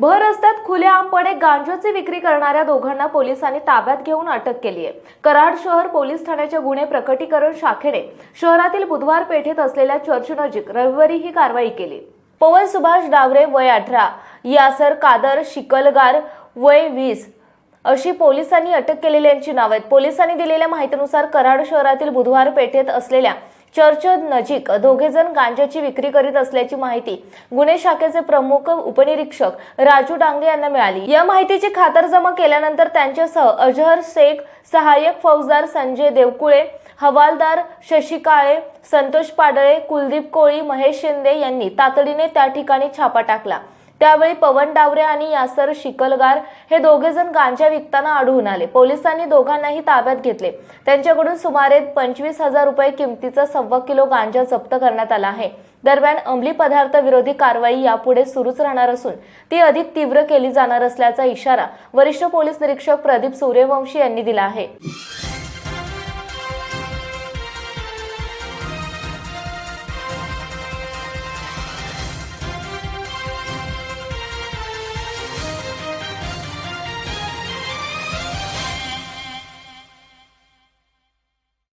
भर रस्त्यात खुलेआमपणे गांजाची विक्री करणाऱ्या दोघांना पोलिसांनी ताब्यात घेऊन अटक केली आहे. कराड शहर पोलीस ठाण्याच्या गुन्हे प्रकटीकरण शाखेने शहरातील बुधवार पेठेत असलेल्या चर्चनजीक रविवारी ही कारवाई केली. पवन सुभाष डावरे वय अठरा यासर कादर शिकलगार वय वीस अशी पोलिसांनी अटक केलेल्यांची नाव आहेत. पोलिसांनी दिलेल्या माहितीनुसार कराड शहरातील बुधवार पेठेत असलेल्या चर्च नजीक दोघेजण गांजाची विक्री करीत असल्याची माहिती गुन्हे शाखेचे प्रमुख उपनिरीक्षक राजू डांगे यांना मिळाली. या माहितीची खातरजमा केल्यानंतर त्यांच्यासह अजहर शेख सहाय्यक फौजदार संजय देवकुळे हवालदार शशी काळे संतोष पाडळे कुलदीप कोळी महेश शिंदे यांनी तातडीने त्या ठिकाणी छापा टाकला. त्यावेळी पवन डावरे आणि यासर शिकलगार हे दोघे जण गांजा विकताना आढळून आले. पोलिसांनी दोघांनाही ताब्यात घेतले. त्यांच्याकडून सुमारे पंचवीस हजार रुपये किमतीचा सव्वा किलो गांजा जप्त करण्यात आला आहे. दरम्यान अंमली पदार्थ विरोधी कारवाई यापुढे सुरूच राहणार असून ती अधिक तीव्र केली जाणार असल्याचा इशारा वरिष्ठ पोलीस निरीक्षक प्रदीप सूर्यवंशी यांनी दिला आहे.